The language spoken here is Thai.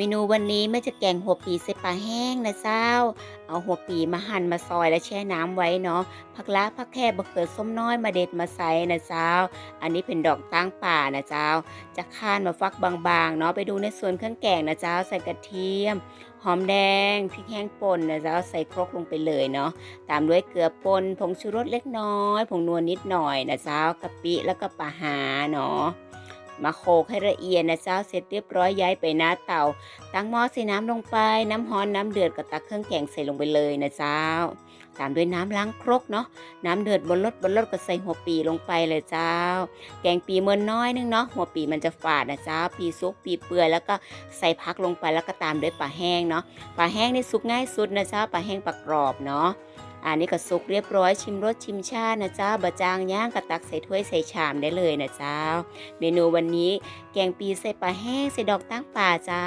เมนูวันนี้แม่จะแกงหัวปีใส่ปลาแห้งนะเจ้า เอาหัวปีมาหั่นมาซอยแล้วแช่น้ำไว้เนาะผักละผักแค่บะเขือส้มน้อยมาเด็ดมาใส่นะเจ้า อันนี้เป็นดอกตั้งป่านะเจ้า จะข้านมาฟักบางๆเนาะไปดูในส่วนเครื่องแกงนะเจ้าใส่กระเทียม หอมแดงพริกแห้งป่นนะเจ้าใส่ครกลงไปเลยเนาะตามด้วยเกลือป่นผงชูรสเล็กน้อยผงนวลนิดหน่อยนะเจ้ากะปิแล้วก็ปลาหาเนาะ มาโขกให้ละเอียดนะเจ้าเสร็จเรียบร้อยย้ายไปหน้าเตา ตั้งหม้อใส่น้ำลงไป น้ำฮ้อนน้ำเดือดก็ตักเครื่องแกงใส่ลงไปเลยนะเจ้า ตามด้วยน้ำล้างครกเนาะ น้ำเดือดบนรถบนรถก็ใส่หัวปีลงไปเลยเจ้า แกงปีเมินน้อยนึงเนาะ หัวปีมันจะฝาดนะเจ้า ปีซุกปีเปื่อยแล้วก็ใส่พักลงไปแล้วก็ตามด้วยปลาแห้งเนาะ ปลาแห้งนี่สุกง่ายสุดนะเจ้า ปลาแห้งปลากรอบเนาะ อันนี้ก็สุกเรียบร้อยชิมรสชิมชาตินะเจ้าบะจางย่างกระตักใส่ถ้วยใส่ชามได้เลยนะเจ้า เมนูวันนี้แกงปีใส่ปลาแห้งใส่ดอกตั้งป่าจ้า